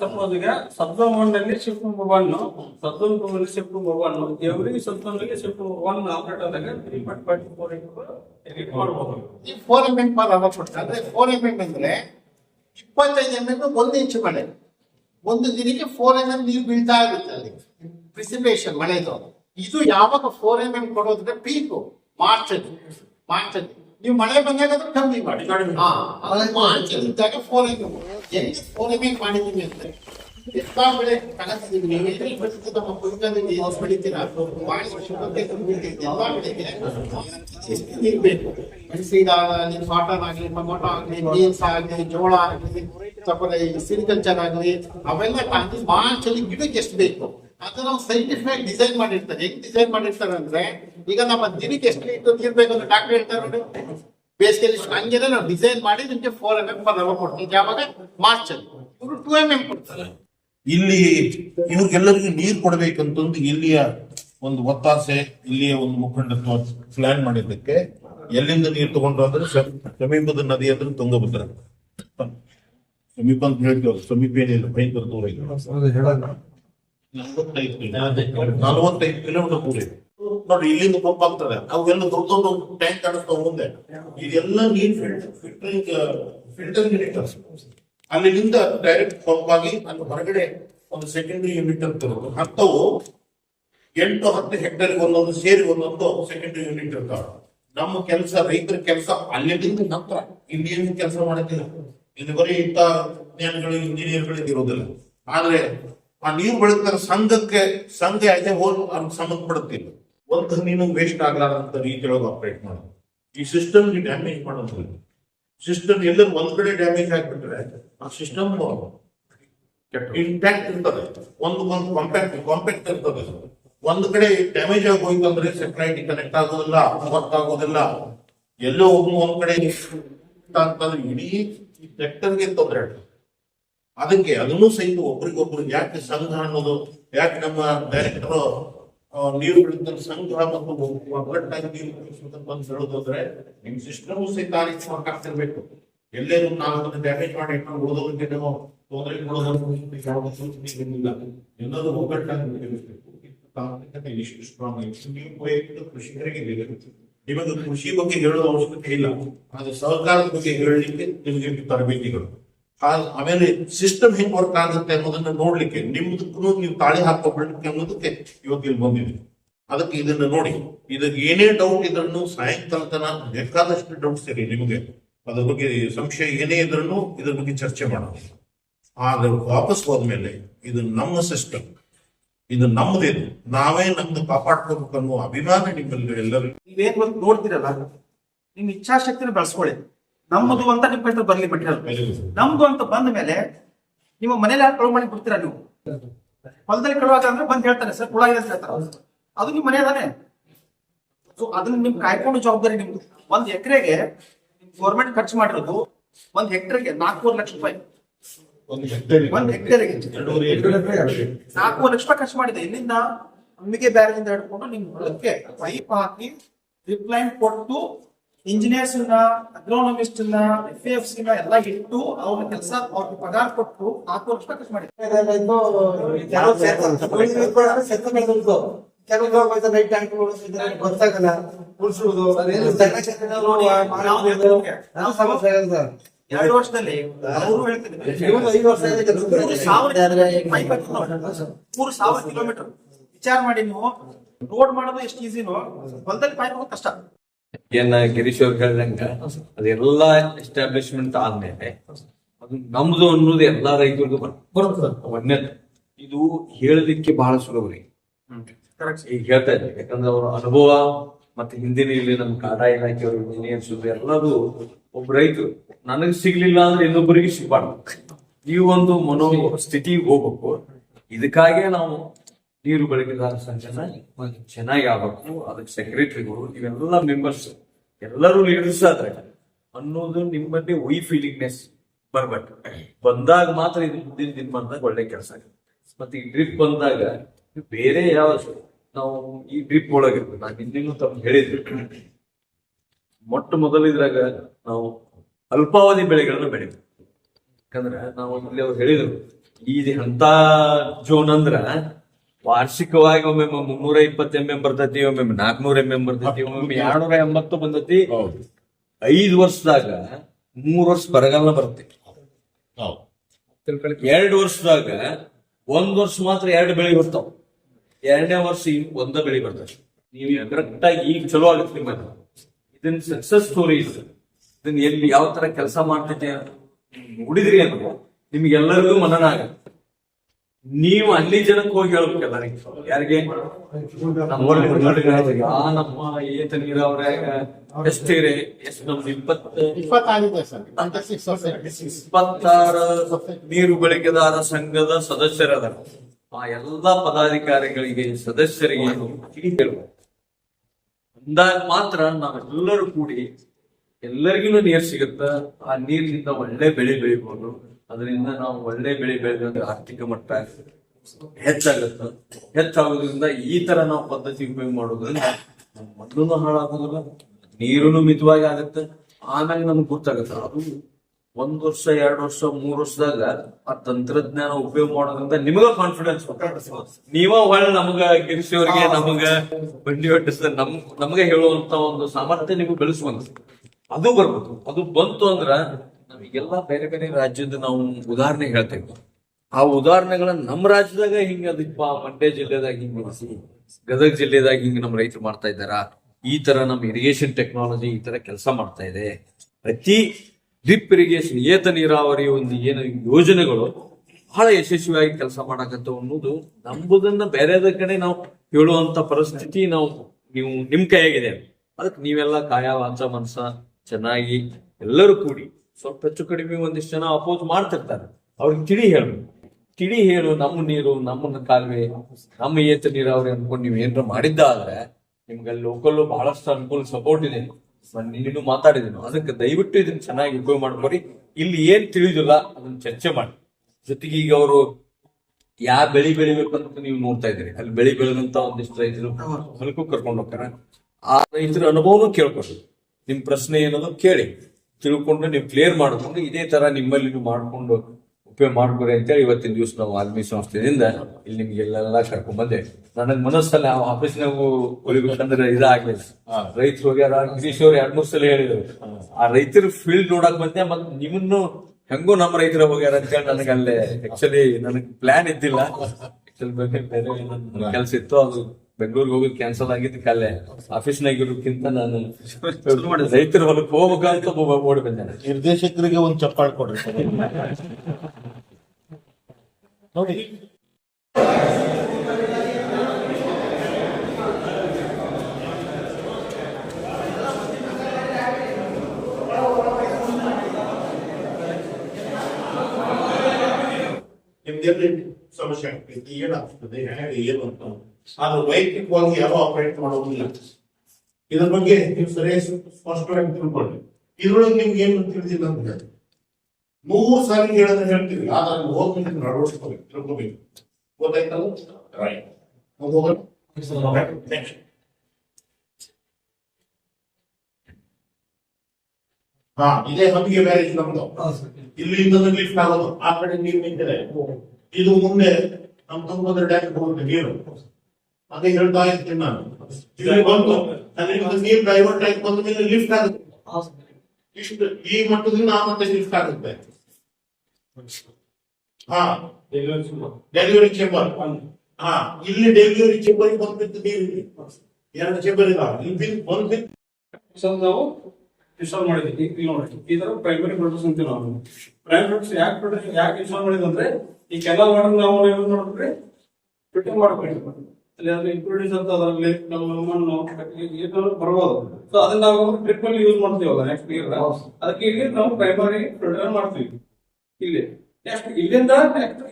Suppose ಈಗ ಸಬ್ಜಮ್ one ಅಲ್ಲಿ ಶಿಫ್ಟ್ ಒನ್ ಸತ್ವ ಟೂ ಅಲ್ಲಿ ಶಿಫ್ಟ್ ಒನ್ ಎವ್ರಿ ಸತ್ವನಲ್ಲಿ ಶಿಫ್ಟ್ ಒನ್ ಆಪರೇಟ್ ಆದಾಗ three point five four edit ಮಾಡಬಹುದು ಈ four M M per hour ಕೊಡ್ತಾರೆ. ಫೋರ್ ಎಂ ಎಂ ಅಂದ್ರೆ ಇಪ್ಪತ್ತೈದು ಎಂ ಎಂ ಒಂದು ಇಂಚು ಮಳೆ. ಒಂದು ದಿನಕ್ಕೆ ಫೋರ್ ಎಂ ಎಂ ನೀರು ಬೀಳ್ತಾ ಇರುತ್ತೆ ಅಲ್ಲಿ. ಪ್ರಿಸಿಪೇಷನ್ ಮಳೆದು ಇದು ಯಾವಾಗ ಫೋರ್ ಎಂ ಎಂ ಕೊಡೋದ್ರೆ ಪೀಕು ಮಾರ್ಚ್ ಅಲ್ಲಿ ಮಾರ್ಚ್ ಅಲ್ಲಿ ನೀವು ಮಳೆ ಬಂದಾಗ ಕಮ್ಮಿ ಮಾಡಿ. ಮಾರ್ಚ್ ಅಲ್ಲಿ ಇದ್ದಾಗ ಫೋರ್ ಎಂ ಎಂ ಎಲ್ಲಿ ಎಂ ಮಾಡಿದೀವಿ ಅಂದ್ರೆ ನೀವು ಕಾಟನ್ ಆಗಲಿ ಟೊಮೊಟೊ ಆಗಲಿ ಬೀನ್ಸ್ ಆಗಲಿ ಜೋಳ ಆಗಲಿ ತಪ್ಪಲ ಸಿರಿಕಲ್ಚರ್ ಆಗಲಿ ಅವೆಲ್ಲ ತಾಂಡಿ ಮಾರ್ಚ್ ಅಲ್ಲಿ ಗಿಡಕ್ಕೆ ಎಷ್ಟು ಬೇಕು ಅದು ನಾವು ಸೈಂಟಿಫಿಕ್ ಡಿಸೈನ್ ಮಾಡಿರ್ತಾರೆ ಹೆಂಗ್ ಡಿಸೈನ್ ಮಾಡಿರ್ತಾರೆ ಅಂದ್ರೆ ಈಗ ನಮ್ಮ ದಿನಕ್ಕೆ ಎಷ್ಟು ಲೀಟರ್ ನೀರು ಬೇಕು ಅಂತ ಡಾಕ್ಟರ್ ಹೇಳ್ತಾರೆ ಬೇಸಿಗೆಯಲ್ಲಿ ಹಂಗೇನೆ ನಾವು ಡಿಸೈನ್ ಮಾಡಿ ನಿಮಗೆ four M M per hour ಕೊಡ್ತೀವಿ ಯಾವಾಗ? ಮಾರ್ಚ್ ಅಲ್ಲಿ. ಇವರು ಟೂ ಎಂ ಎಂ ಕೊಡ್ತಾರೆ. ಇಲ್ಲಿ ಇವ್ರಿಗೆಲ್ಲರಿಗೂ ನೀರು ಕೊಡ್ಬೇಕಂತಂದು ಇಲ್ಲಿಯ ಒಂದು ಒತ್ತಾಸೆ ಇಲ್ಲಿಯ ಒಂದು ಮುಖಂಡತ್ವ ಪ್ಲಾನ್ ಮಾಡಿದ್ದಕ್ಕೆ ಎಲ್ಲಿಂದ ನೀರು ತಗೊಂಡ್ರು ಅಂದ್ರೆ ಸಮೀಪದ ನದಿ ಅಂದ್ರೆ ತುಂಗಭದ್ರ. ಸಮೀಪ ಅಂತ ಹೇಳ್ತೀವಲ್ಲ ಸಮೀಪ ಏನಿಲ್ಲ ಭಯಂಕರ ದೂರ ಕಿಲೋಮೀಟರ್ ನಲವತ್ತೈದು ಕಿಲೋಮೀಟರ್ ದೂರ ಇದೆ. ನೋಡಿ ಇಲ್ಲಿಂದ ಪಂಪ್ ಆಗ್ತದೆ. ಅವೆಲ್ಲ ದೊಡ್ಡ ದೊಡ್ಡ ಟ್ಯಾಂಕ್ ಕಾಣಿಸ್ತಾವ ಮುಂದೆ. ಇದೆಲ್ಲ ನೀರ್ ಫಿಲ್ಟರಿಂಗ್ ಫಿಲ್ಟರಿಂಗ್ ಯೂನಿಟ್ ಅಲ್ಲಿಂದ ಡೈರೆಕ್ಟ್ ಪಂಪ್ ಆಗಿ ಅಲ್ಲಿ ಹೊರಗಡೆ ಒಂದು ಸೆಕೆಂಡರಿ ಯೂನಿಟ್ ಅಂತ ಹತ್ತವು ಎಂಟು, ಹತ್ತು ಹೆಕ್ಟರ್ ಒಂದೊಂದು ಸೇರಿ ಒಂದೊಂದು ಸೆಕೆಂಡರಿ ಯೂನಿಟ್ ಇರ್ತಾವ ನಮ್ಮ ಕೆಲಸ, ರೈತರ ಕೆಲಸ ಅಲ್ಲಿಂದ ನಂತರ. ಇಂಡಿಯನ್ ಕೆಲಸ ಮಾಡೋದಿಲ್ಲ ಇದು ಬರೀ ಇಂಥ ವಿಜ್ಞಾನಿಗಳು ಇಂಜಿನಿಯರ್ಗಳು ಇರೋದಿಲ್ಲ. ಆದ್ರೆ ಆ ನೀರು ಬೆಳೀತಾರೆ ಸಂಘಕ್ಕೆ, ಸಂಘ ಇದೆ ಹೋಗಿ ಅವ್ರಿಗೆ ಸಂಬಂಧಪಡುತ್ತಿಲ್ಲ. ಒಂದು ನೀನು ವೇಸ್ಟ್ ಆಗ್ಲಾರ್ದಂತ ರೀತಿಯೊಳಗೆ ಆಪರೇಟ್ ಮಾಡೋದು ಈ ಸಿಸ್ಟಮ್ ಡ್ಯಾಮೇಜ್ ಮಾಡೋದು ಸಿಸ್ಟಮ್ ಎಲ್ಲರೂ ಒಂದ್ ಕಡೆ ಡ್ಯಾಮೇಜ್ ಆಗ್ಬಿಟ್ರೆ ಆ ಸಿಸ್ಟಮ್ ಇಂಟ್ಯಾಕ್ಟ್ ಇರ್ತದೆ. ಒಂದು ಒಂದು ಕಾಂಪ್ಯಾಕ್ಟ್ ಕಾಂಪ್ಯಾಕ್ಟ್ ಇರ್ತದೆ. ಒಂದ್ ಕಡೆ ಡ್ಯಾಮೇಜ್ ಆಗಿ ಹೋಯ್ತಂದ್ರೆ ಸೆಕ್ರೈಟಿ ಕನೆಕ್ಟ್ ಆಗೋದಿಲ್ಲ ವರ್ಕ್ ಆಗೋದಿಲ್ಲ. ಎಲ್ಲೋ ಒಬ್ಬ ಒಂದ್ ಕಡೆ ಅಂತಂದ್ರೆ ಇಡೀ ಸೆಕ್ಟರ್ಗೆ ತೊಂದರೆ. ಅದಕ್ಕೆ ಅದನ್ನು ಸಹಿತ ಒಬ್ರಿಗೊಬ್ರು ಯಾಕೆ ಸಂಘ ಅನ್ನೋದು ಯಾಕೆ ನಮ್ಮ ಡೈರೆಕ್ಟರ್ ನೀರು ಬಿಡುತ್ತ ಸಂಘ ಮತ್ತು ಒಗ್ಗಟ್ಟಾಗಿ ನೀರು ಬಿಡಿಸ್ಬೇಕಂತ ಬಂದು ಹೇಳೋದಾದ್ರೆ ನಿಮ್ ಸಿಸ್ಟಮ್ ಸಹಿತ ಆಗ್ತಿರ್ಬೇಕು. ಎಲ್ಲೇ ನಾಲ್ಕು ಡ್ಯಾಮೇಜ್ ಮಾಡಿ ಇಟ್ಕೊಂಡು ಉಳಿದವರಿಗೆ ನಾವು ಎಲ್ಲರೂ ಒಗ್ಗಟ್ಟಾಗಿ. ಇದು ತಾಂತ್ರಿಕತೆ ಸ್ಟ್ರಾಂಗ್ ನೀವು ಕೃಷಿಕರಿಗೆ. ನಿಮಗೆ ಕೃಷಿ ಬಗ್ಗೆ ಹೇಳೋ ಅವಶ್ಯಕತೆ ಇಲ್ಲ. ಆದ್ರೆ ಸರ್ಕಾರದ ಬಗ್ಗೆ ಹೇಳಲಿಕ್ಕೆ ನಿಮಗೆ ತರಬೇತಿಗಳು. ಆಮೇಲೆ ಸಿಸ್ಟಮ್ ಹೆಂಗ್ ವರ್ಕ್ ಆಗುತ್ತೆ ಅನ್ನೋದನ್ನ ನೋಡ್ಲಿಕ್ಕೆ ನಿಮ್ದಕ್ಕೂ ನೀವು ತಾಳಿ ಹಾಕೋಬಿಡ್ಲಿಕ್ಕೆ ಅನ್ನೋದಕ್ಕೆ ಇವತ್ತು ಇಲ್ಲಿ ಬಂದಿದೆ. ಅದಕ್ಕೆ ಇದನ್ನ ನೋಡಿ, ಇದಕ್ಕೆ ಏನೇ ಡೌಟ್ ಇದ್ರೂ ಸಾಯಂಕಾಲ ತನಕ ಬೇಕಾದಷ್ಟು ಡೌಟ್ಸ್ ಇರಿ ನಿಮಗೆ. ಅದ್ರ ಬಗ್ಗೆ ಸಂಶಯ ಏನೇ ಇದ್ರೂ ಇದ್ರ ಬಗ್ಗೆ ಚರ್ಚೆ ಮಾಡೋದು ಆದ್ರೆ ವಾಪಸ್ ಹೋದ್ಮೇಲೆ ಇದು ನಮ್ಮ ಸಿಸ್ಟಮ್ ಇದು ನಮ್ದೇನು ನಾವೇ ನಮ್ದು ಕಾಪಾಡ್ಕೋಬೇಕು ಅನ್ನೋ ಅಭಿಮಾನ ನಿಮ್ಮಲ್ಲಿ ಎಲ್ಲರೂ ನೀವೇನ್ ನೋಡ್ತೀರಲ್ಲ? ನಿಮ್ ಇಚ್ಛಾಶಕ್ತಿನ ಬೆಳೆಸ್ಕೊಳ್ಳಿ. ನಮ್ಮದು ಅಂತ ನಿಮ್ ಕೈ ಬರ್ಲಿ ಬಿಟ್ಟಿರೋದು ನಮ್ದು ಅಂತ ಬಂದ ಮೇಲೆ ನಿಮ್ಮ ಮನೇಲಿ ಯಾರು ಕಳುವ ಮಾಡಿ ಬಿಡ್ತೀರಾ ನೀವು? ಹೊಲದಲ್ಲಿ ಕಳುವಾಗ ಅಂದ್ರೆ ಬಂದ್ ಹೇಳ್ತಾರೆ ಸರ್ ಕುಳ ಇದೆ ಅಂತ ಹೇಳ್ತಾರೆ. ಅದು ನಿಮ್ ಮನೆ ಅದಾನೆ ಸೊ ಅದನ್ನ ನಿಮ್ ಕಾಯ್ಕೊಂಡು ಜವಾಬ್ದಾರಿ ನಿಮ್ದು. ಒಂದ್ ಎಕರೆಗೆ ಗೌರ್ಮೆಂಟ್ ಖರ್ಚು ಮಾಡಿರೋದು ಒಂದ್ ಹೆಕ್ಟರ್ಗೆ ನಾಲ್ಕೂವರೆ ಲಕ್ಷ ರೂಪಾಯಿ. ಒಂದು ಹೆಕ್ಟೇರ್ ಒಂದ್ ಹೆಕ್ಟರ್ಗೆ. ನಾಲ್ಕೂವರೆ ಲಕ್ಷ ರೂಪಾಯಿ ಖರ್ಚು ಮಾಡಿದೆ. ಇಲ್ಲಿಂದ ಅಮ್ಮಿಗೆ ಬ್ಯಾರಲಿಂದ ಹಿಡ್ಕೊಂಡು ನಿಮ್ ಹೊಲಕ್ಕೆ ಪೈಪ್ ಹಾಕಿ ರಿಪ್ಲೈನ್ ಕೊಟ್ಟು engineers agronomist F F C ಎಲ್ಲ ಇಟ್ಟು ಅವ್ರ ಕೆಲಸ ಅವ್ರ ಪಗಾರ ಕೊಟ್ಟು ನಾಲ್ಕೂವರೆ ಲಕ್ಷ ರೂಪಾಯಿ ಖರ್ಚು ಮಾಡಿದೆ ಎರಡು ವರ್ಷದಲ್ಲಿ ಅವರು ಮೂರು ಸಾವಿರ. ಮೂರು ಕಿಲೋಮೀಟರ್. ವಿಚಾರ ಮಾಡಿ ನೀವು ರೋಡ್ ಮಾಡೋದು ಎಷ್ಟು ಈಸಿನೋ ಹೊಲದಲ್ಲಿ ಪೈಪ್ ಹೋಗೋದು ಕಷ್ಟ. ಏನ ಗಿರೀಶ್ ಅವ್ರು ಹೇಳ್ದಂಗ ಅದೆಲ್ಲ ಎಸ್ಟಾಬ್ಲಿಷ್ಮೆಂಟ್ ಆದ್ಮೇಲೆ ಅದು ನಮ್ದು ಅನ್ನೋದು ಎಲ್ಲಾ ರೈತರಿಗೂ ಬರ್ತದೆ. ಒಂದೇ ಇದು ಹೇಳಲಿಕ್ಕೆ ಬಹಳ ಸುಲಭ ರೀ. ಈಗ ಹೇಳ್ತಾ ಇದ್ದಾರೆ ಯಾಕಂದ್ರೆ ಅವ್ರ ಅನುಭವ ಮತ್ತೆ ಹಿಂದಿನ ಇಲ್ಲಿ ನಮ್ಮ ಕಾಡಾ ಇಲಾಖೆಯವರು ಇಂಜಿನಿಯರ್ಸ್ ಎಲ್ಲರೂ ಒಬ್ಬ ರೈತರು. ನನಗ್ ಸಿಗ್ಲಿಲ್ಲ ಅಂದ್ರೆ ಇನ್ನೊಬ್ಬರಿಗೆ ಸಿಗ್ಬಾರ್ದು. ಈ ಒಂದು ಮನೋ ಸ್ಥಿತಿಗೆ ಹೋಗ್ಬೇಕು. ಇದಕ್ಕಾಗೆ ನಾವು ನೀರು ಬಳಕೆದಾರ ಸಂಘನ ಚೆನ್ನಾಗಿ ಆಗ್ಬೇಕು ಅದಕ್ಕೆ ಸೆಕ್ರೆಟರಿಗಳು ಇವೆಲ್ಲ ಮೆಂಬರ್ಸ್ ಎಲ್ಲರೂ ಲೀಡರ್ಸ್ ಆದ್ರೆ ಅನ್ನೋದು ನಿಮ್ಮಲ್ಲಿ ವೈ ಫೀಲಿಂಗ್ನೆಸ್ ಬರ್ಬೇಕು. ಬಂದಾಗ ಮಾತ್ರ ಇದು ಮುಂದಿನ ದಿನ ಬಂದಾಗ ಒಳ್ಳೆ ಕೆಲಸ ಆಗುತ್ತೆ. ಮತ್ತೆ ಈ ಡ್ರಿಪ್ ಬಂದಾಗ ಬೇರೆ ಯಾವ ನಾವು ಈ ಡ್ರಿಪ್ ಒಳಗಿರ್ಬೇಕು. ನಾನು ಹಿಂದಿನೂ ತಮ್ಮ ಹೇಳಿದ್ವಿ ಮೊಟ್ಟ ಮೊದಲಿದ್ರಾಗ ನಾವು ಅಲ್ಪಾವಧಿ ಬೆಳೆಗಳನ್ನ ಬೆಳಿಬೇಕು. ಯಾಕಂದ್ರೆ ನಾವು ಇಲ್ಲಿ ಅವ್ರು ಹೇಳಿದ್ರು ಈ ಅಂತ ಜೋನ್ ಅಂದ್ರ ವಾರ್ಷಿಕವಾಗಿ ಒಮ್ಮೆ ಮುನ್ನೂರ ಇಪ್ಪತ್ತು ಎಂ ಎಂ ಬರ್ತೈತಿ ಒಮ್ಮೆ ನಾಲ್ಕನೂರ ಎಂ ಎಂ ಬರ್ತೈತಿ ಒಮ್ಮೆ ಎರಡ್ನೂರ ಎಂಬತ್ತು ಬಂದೈತಿ. ಐದು ವರ್ಷದಾಗ ಮೂರ್ ವರ್ಷ ಬರಗಾಲ ಬರುತ್ತೆ. ಹೌದು. ಎರಡು ವರ್ಷದಾಗ ಒಂದ್ ವರ್ಷ ಮಾತ್ರ ಎರಡು ಬೆಳೆ ಬರ್ತಾವ. ಎರಡನೇ ವರ್ಷ ಒಂದ ಬೆಳೆ ಬರ್ತದೆ ನೀವು ಕರೆಕ್ಟ್ ಆಗಿ ಈಗ ಚಲೋ ಆಗುತ್ತೆ ನಿಮ್ಮ ಇದನ್ನ ಸಕ್ಸಸ್ ಸ್ಟೋರೀಸ್ ಇದನ್ನ ಎಲ್ಲಿ ಯಾವ ತರ ಕೆಲಸ ಮಾಡ್ತೈತೆ ನೋಡಿದ್ರಿ ಅಂತ ನಿಮ್ಗೆಲ್ಲರಿಗೂ ಮನನ ಆಗುತ್ತೆ ನೀವು ಅಲ್ಲಿ ಜನಕ್ಕೆ ಹೋಗಿ ಹೇಳ್ಬೇಕಲ್ಲ ಯಾರಿಗೆ? ಆ ನಮ್ಮ ಏತ ನೀರಾವರಿಯಾಗ ಎಷ್ಟಿರಿ ಎಷ್ಟು ನಮ್ದು ಪರ್ಸೆಂಟ್ ಇಪ್ಪತ್ತಾರು ನೀರು ಬಳಕೆದಾರ ಸಂಘದ ಸದಸ್ಯರದಾರ. ಆ ಎಲ್ಲಾ ಪದಾಧಿಕಾರಿಗಳಿಗೆ ಸದಸ್ಯರಿಗೆ ಅಂದಾಗ ಮಾತ್ರ ನಾವೆಲ್ಲರೂ ಕೂಡಿ ಎಲ್ಲರಿಗೂ ನೀರು ಸಿಗುತ್ತ ಆ ನೀರಿನಿಂದ ಒಳ್ಳೆ ಬೆಳೆ ಬೆಳಿಬಹುದು ಅದರಿಂದ ನಾವು ಒಳ್ಳೆ ಬೆಳೆ ಬೆಳೆದ್ರೆ ಆರ್ಥಿಕ ಮಟ್ಟ ಹೆಚ್ಚಾಗುತ್ತೆ. ಹೆಚ್ಚಾಗೋದ್ರಿಂದ ಈ ತರ ನಾವು ಪದ್ಧತಿ ಉಪಯೋಗ ಮಾಡೋದ್ರಿಂದ ಮಣ್ಣು ಹಾಳಾಗೋದಿಲ್ಲ ನೀರುನು ಮಿತವಾಗಿ ಆಗುತ್ತೆ. ಆಮೇಲೆ ನಮ್ಗೆ ಗೊತ್ತಾಗುತ್ತೆ, ಅದು ಒಂದ್ ವರ್ಷ, ಎರಡ್ ವರ್ಷ, ಮೂರ್ ವರ್ಷದಾಗ ಆ ತಂತ್ರಜ್ಞಾನ ಉಪಯೋಗ ಮಾಡೋದ್ರಿಂದ ನಿಮಗ ಕಾನ್ಫಿಡೆನ್ಸ್ ನೀವ ಒಳ್ಳೆ ನಮಗ ಗಿರಿಸೋರಿಗೆ ನಮಗ, ಬಂಡಿ ಹೊಟ್ಟಿಸ ನಮ್, ನಮಗೆ ಹೇಳುವಂತ ಒಂದು ಸಾಮರ್ಥ್ಯ ನೀವು ಬೆಳೆಸುವಂತ. ಅದು ಬರ್ಬೋದು ಅದು ಬಂತು ಅಂದ್ರ ನಮಗೆಲ್ಲ ಬೇರೆ ಬೇರೆ ರಾಜ್ಯದ ನಾವು ಉದಾಹರಣೆ ಹೇಳ್ತೇವೆ. ಆ ಉದಾಹರಣೆಗಳನ್ನ ನಮ್ಮ ರಾಜ್ಯದಾಗ ಹಿಂಗ ಅದಪ್ಪ ಮಂಡ್ಯ ಜಿಲ್ಲೆದಾಗ ಹಿಂಗ ಗದಗ ಜಿಲ್ಲೆದಾಗ ಹಿಂಗ ನಮ್ಮ ರೈತರು ಮಾಡ್ತಾ ಇದ್ದಾರ? ಈ ತರ ನಮ್ಮ ಇರಿಗೇಷನ್ ಟೆಕ್ನಾಲಜಿ ಈ ತರ ಕೆಲಸ ಮಾಡ್ತಾ ಇದೆ. ಪ್ರತಿ ಡ್ರಿಪ್ ಇರಿಗೇಷನ್ ಏತ ನೀರಾವರಿ ಒಂದು ಏನು ಯೋಜನೆಗಳು ಬಹಳ ಯಶಸ್ವಿಯಾಗಿ ಕೆಲಸ ಮಾಡಕತ್ತ ಅನ್ನೋದು ನಂಬುದನ್ನ ಬೇರೆದ ಕಡೆ ನಾವು ಹೇಳುವಂತ ಪರಿಸ್ಥಿತಿ ನಾವು, ನೀವು ನಿಮ್ ಕೈಯಾಗಿದೆ. ಅದಕ್ಕೆ ನೀವೆಲ್ಲ ಕಾಯ ವಾಚ ಮನಸ ಚೆನ್ನಾಗಿ ಎಲ್ಲರೂ ಕೂಡಿ. ಸ್ವಲ್ಪ ಹೆಚ್ಚು ಕಡಿಮೆ ಒಂದಿಷ್ಟು ಜನ ಅಪೋಸ್ ಮಾಡ್ತಿರ್ತಾರೆ. ಅವ್ರಿಗೆ ತಿಳಿ ಹೇಳ್ಬೇಕು. ತಿಳಿ ಹೇಳು, ನಮ್ಮ ನೀರು ನಮ್ಮ ಕಾಲುವೆ, ನಮ್ಮ ಏತ ನೀರಾವರಿ ಅನ್ಕೊಂಡು ನೀವು ಏನಾರ ಮಾಡಿದ್ದಾದ್ರೆ ನಿಮ್ಗೆ ಲೋಕಲ್ ಬಹಳಷ್ಟು ಅನುಕೂಲ ಸಪೋರ್ಟ್ ಇದೆ. ನಾನ್ ಮಾತಾಡಿದೀನಿ ಅದಕ್ಕೆ ದಯವಿಟ್ಟು ಇದನ್ನ ಚೆನ್ನಾಗಿ ಉಪಯೋಗ ಮಾಡ್ಕೊಡಿ ಇಲ್ಲಿ ಏನ್ ತಿಳಿದಿಲ್ಲ, ಅದನ್ನ ಚರ್ಚೆ ಮಾಡಿ. ಜೊತೆಗೆ ಈಗ ಅವರು ಯಾವ ಬೆಳಿ ಬೆಳಿಬೇಕಂತ ನೀವು ನೋಡ್ತಾ ಇದ್ದೀರಿ. ಅಲ್ಲಿ ಬೆಳಿ ಬೆಳೆದಂತ ಒಂದಿಷ್ಟು ರೈತರು ಹೊಲಕ್ಕೂ ಕರ್ಕೊಂಡು ಹೋಗ್ತಾರೆ. ಆ ರೈತರ ಅನುಭವನೂ ಕೇಳ್ಕೊಡ್ರಿ ನಿಮ್ ಪ್ರಶ್ನೆ ಏನದು ಕೇಳಿ. ತಿಳ್ಕೊಂಡು ನೀವು ಕ್ಲಿಯರ್ ಮಾಡಿಕೊಂಡು ಇದೇ ತರ ನಿಮ್ಮಲ್ಲಿ ನೀವು ಮಾಡ್ಕೊಂಡು ಉಪಯೋಗ ಮಾಡ್ಕೊರಿ ಅಂತೇಳಿ ಇವತ್ತಿನ ದಿವಸ ನಾವು ಆಲ್ಮಿ ಸಂಸ್ಥೆಯಿಂದ ಇಲ್ಲಿ ನಿಮ್ಗೆಲ್ಲ ಕರ್ಕೊಂಡ್ ಬಂದೆ. ನನಗ್ ಮನಸ್ಸಲ್ಲ ಆಫೀಸ್ನಾಗ ಹೋಗ್ಬೇಕಂದ್ರೆ ಇದಾಗ್ಲಿಲ್ಲ. ರೈತರು ಹೋಗ್ಯಾರ ಗಿರೀಶ್ ಅವ್ರು ಎರಡ್ ಮೂರ್ ಸಲ ಹೇಳಿದ್ರು. ಆ ರೈತರ ಫೀಲ್ಡ್ ನೋಡಕ್ ಬಂದೆ ಮತ್ ನಿಮ್ಮನ್ನು ಹೆಂಗೋ ನಮ್ಮ ರೈತರ ಹೋಗ್ಯಾರ ಅಂತೇಳಿ ನನಗೆ ಅಲ್ಲೇ ಆಕ್ಚುಲಿ ನನಗ್ ಪ್ಲಾನ್ ಇದ್ದಿಲ್ಲ. ಕೆಲಸ ಇತ್ತು ಅದು ಬೆಂಗಳೂರಿಗೆ ಹೋಗೋದು ಕ್ಯಾನ್ಸಲ್ ಆಗಿದ್ದಕ್ಕೆ ಅಲ್ಲೇ ಆಫೀಸ್ನಾಗ ಇರೋಕ್ಕಿಂತ ನಾನು ರೈತರ ಹೊಲಕ್ಕೆ ಹೋಗ್ಬೇಕಂತ ಓಡಿ ಬಂದೆ ನಿರ್ದೇಶಕರಿಗೆ ಒಂದು ಚಪ್ಪಾಳೆ ಕೊಡ್ರಿ ನೋಡಿ ನಿಮ್ದೆಲ್ಲಿ ಸಮಸ್ಯೆ ಆಗ್ತೈತಿ. ಏನಾಗ್ತದೆ ಹೇಗೆ ಏನು ಅಂತ. ಆದ್ರೆ ವೈಯಕ್ತಿಕವಾಗಿ ಯಾರು ಆಪರೇಟ್ ಮಾಡೋದಿಲ್ಲ. ಇದ್ರ ಬಗ್ಗೆ ನೀವು ಸರಿಯಾಗಿ ಸ್ಪಷ್ಟವಾಗಿ ತಿಳ್ಕೊಳ್ಳಿ ಇದ್ರೊಳಗೆ ನಿಮ್ಗೆ ಏನು ತಿಳಿದಿಲ್ಲ ಅಂತ ಹೇಳಿ. ನೂರು ಸಾರಿ ಹೇಳೋದನ್ನ ಹೇಳ್ತೀವಿ. ಆದ್ರೆ ಅಲ್ಲಿ ಹೋಗಿ ಅಳವಡಿಸ್ಕೋಬೇಕು ತಿಳ್ಕೊಬೇಕು ಗೊತ್ತಾಯ್ತಲ್ಲ? ರೈಟ್ ಹೋಗೋಣ. ಹಾ ಇದೇ ಹಂಪಿಗೆ ಬ್ಯಾರೇಜ್ ನಮ್ದು. ಇಲ್ಲಿಂದ ಲಿಫ್ಟ್ ಆಗೋದು. ಆ ಕಡೆ ನೀರು ನಿಂತಿದೆ ಇದು ಮುಂದೆ ನಮ್ ತುಂಗಭದ್ರ ಡ್ಯಾಮ್ ಹೋಗುತ್ತೆ ನೀರು ಅದೇ ಹೇಳ್ತಾ ಇರ್ತೀನಿ ನಾನು. ಇಲ್ಲಿ ಬಂದು ಅಲ್ಲಿಂದ ನೀರು ಡೈವರ್ಟ್ ಆಗಿ ಬಂದ ಮೇಲೆ ಲಿಫ್ಟ್ ಆಗುತ್ತೆ. ಇಷ್ಟು ಈ ಮಟ್ಟದಿಂದ ಆ ಮತ್ತೆ ಲಿಫ್ಟ್ ಆಗುತ್ತೆ. ಹಾ. ಡೆಲಿವರಿ ಚೇಂಬರ್ ಹಾ. ಇಲ್ಲಿ ಡೆಲಿವರಿ ಚೇಂಬರ್ ಬಂದ್ಬಿಟ್ಟು ನೀರು. ಎರಡು ಚೇಂಬರ್ ಇಲ್ಲ ಇಲ್ಲಿ ಸರ್ ನಾವು ಇನ್ಸ್ಟಾಲ್ ಮಾಡಿದ್ವಿ. ಈಗ ನೋಡಿ ಈ ತರ ಪ್ರೈಮರಿ ಪ್ರೊಡ್ಯೂಸ್ ಅಂತೀವಿ ನಾವು. ಪ್ರೈಮರಿ ಪ್ರೊಡ್ಯೂಸ್ ಯಾಕೆ ಪ್ರೊಡ್ಯೂಸ್ ಯಾಕೆ ಇನ್ಸ್ಟಾಲ್ ಮಾಡಿದ್ವಿ ಅಂದ್ರೆ ಈ ಕೆನಲ್ ವಾಟರ್ ನಾವು ಏನು ನೋಡಿದ್ರೆ ಫಿಟ್ಟಿಂಗ್ ಮಾಡ್ಬೇಕು ಅಲ್ಲಿ ಅದು ಇಂಪ್ರೊಡ್ಯೂಸ್ ಅಂತ ಅದರಲ್ಲಿ ನಮ್ಮ ಮಣ್ಣು ಏನಾದ್ರು ಬರಬಹುದು ಸೊ ಅದನ್ನ ನಾವು ಟ್ರಿಪ್ ಅಲ್ಲಿ ಯೂಸ್ ಮಾಡ್ತೀವಲ್ಲ ನೆಕ್ಸ್ಟ್ ನೀರ್ ಅದಕ್ಕೆ ಇಲ್ಲಿ ನಾವು ಪ್ರೈಮರಿ ಪ್ರೊಡ್ಯೂಸ್ ಮಾಡ್ತೀವಿ. ಇಲ್ಲಿ. ನೆಕ್ಸ್ಟ್ ಇಲ್ಲಿಂದ ನೆಕ್ಸ್ಟ್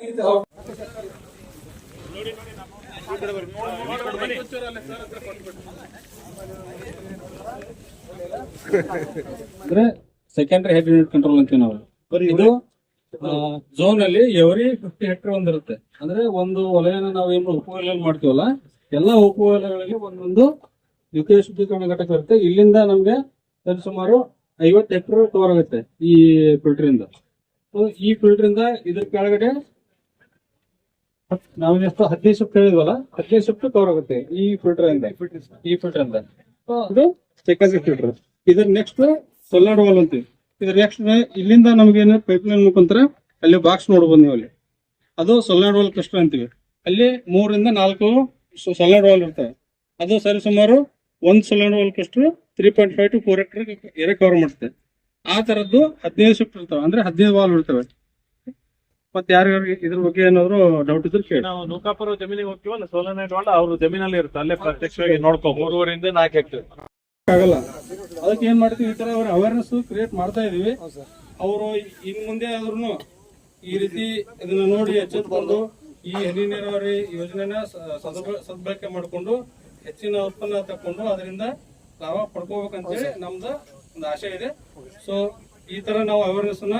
ಅಂದ್ರೆ ಸೆಕೆಂಡರಿ ಹೆಡ್ ಯೂನಿಟ್ ಕಂಟ್ರೋಲ್ ಅಂತೀವಿ ನಾವು. ಇದು ಝೋನ್ ಅಲ್ಲಿ ಎವರಿ ಫಿಫ್ಟಿ ಹೆಕ್ಟರ್ ಒಂದಿರುತ್ತೆ ಅಂದ್ರೆ ಒಂದು ವಲಯನ ನಾವು ಏನು ಉಪವಲಯ ಮಾಡ್ತೀವಲ್ಲ, ಎಲ್ಲಾ ಉಪವಲಯಗಳಿಗೆ ಒಂದೊಂದು ದ್ವಿತೀಯ ಶುದ್ಧೀಕರಣ ಘಟಕ ಇರುತ್ತೆ. ಇಲ್ಲಿಂದ ನಮ್ಗೆ ಸರಿಸುಮಾರು ಐವತ್ತು ಹೆಕ್ಟರ್ ಕವರ್ ಆಗುತ್ತೆ ಈ ಫಿಲ್ಟರ್ ಇಂದ. ಈ ಫಿಲ್ಟರ್ ಇಂದ ಇದ್ರ ಕೆಳಗಡೆ ನಾವು ಎಷ್ಟು ಹದಿನೈದು ಶಿಫ್ಟ್ ಹೇಳಿದ್ವಲ್ಲ, ಹದಿನೈದು ಶಿಫ್ಟ್ ಕವರ್ ಆಗುತ್ತೆ ಈ ಫಿಲ್ಟರ್ ಇಂದ. ಈ ಫಿಲ್ಟರ್ ಇಂದ. ಇದು ಚೆಕ್ ಫಿಲ್ಟರ್ ಇದ್ರ ನೆಕ್ಸ್ಟ್ ಸೊಲ್ಲಾಡ್ ವಾಲ್ ಅಂತೀವಿ. ಇದ್ರ ನೆಕ್ಸ್ಟ್ ಇಲ್ಲಿಂದ ನಮ್ಗೆ ಏನು ಪೈಪ್ ಲೈನ್ ಮುಖಾಂತರ ಅಲ್ಲಿ ಬಾಕ್ಸ್ ನೋಡ್ಬೋದು ನೀವು ಅಲ್ಲಿ. ಅದು ಸೊಲ್ನಾಡ್ ವಾಲ್ ಕ್ಲಸ್ಟರ್ ಅಂತೀವಿ. ಅಲ್ಲಿ ಮೂರಿಂದ ನಾಲ್ಕು ಸೊಲ್ನಾಡ್ ವಾಲ್ ಇರ್ತವೆ. ಅದು ಸರಿ ಸುಮಾರು ಒಂದ್ ಸೊಲ್ನಾಡ್ ವಾಲ್ ಕಷ್ಟ three point five to four hectare area cover ಮಾಡುತ್ತೆ. ಆ ತರದ್ದು ಹದಿನೈದು ಶಿಫ್ಟ್ ಇರ್ತವೆ. ಅಂದ್ರೆ ಹದಿನೈದು ವಾಲ್ ಇರ್ತವೆ. ಮತ್ತೆ ಯಾರ್ಯಾರು ಇದ್ರ ಬಗ್ಗೆ ಏನಾದ್ರು ಡೌಟ್ ಇದ್ರೆ ಕೇಳಿ. ನಾವು ನೂಕಾಪುರ ಜಮೀನಿಗೆ ಹೋಗ್ತೀವಲ್ಲ ಸೋಲನೈಟ್ ವಾಲ್ ಅವ್ರ ಜಮೀನಲ್ಲಿ ಇರುತ್ತೆ. ಅಲ್ಲೇ ಪ್ರತ್ಯಕ್ಷವಾಗಿ ನೋಡ್ಕೋ ಮೂರುವರೆಯಿಂದ ನಾಲ್ಕು ಹೆಕ್ಟೇರ್ ಆಗಲ್ಲ. ಅದಕ್ಕೆ ಏನ್ ಮಾಡ್ತೀವಿ ಈ ತರ ಅವ್ರ ಅವೇರ್ನೆಸ್ ಕ್ರಿಯೇಟ್ ಮಾಡ್ತಾ ಇದೀವಿ. ಅವರು ಇನ್ ಮುಂದೆ ಆದ್ರೂ ಈ ರೀತಿ ಇದನ್ನ ನೋಡಿ ಎಚ್ಚೆತ್ಕೊಂಡು ಈ ಹನಿ ನೀರಾವರಿ ಯೋಜನೆನ ಸದ್ಬಳಕೆ ಮಾಡಿಕೊಂಡು ಹೆಚ್ಚಿನ ಉತ್ಪನ್ನ ತಕೊಂಡು ಅದರಿಂದ ಲಾಭ ಪಡ್ಕೋಬೇಕಂತೇಳಿ ನಮ್ದು ಒಂದು ಆಶೆ ಇದೆ. ಸೊ ಈ ತರ ನಾವು ಅವೇರ್ನೆಸ್ನ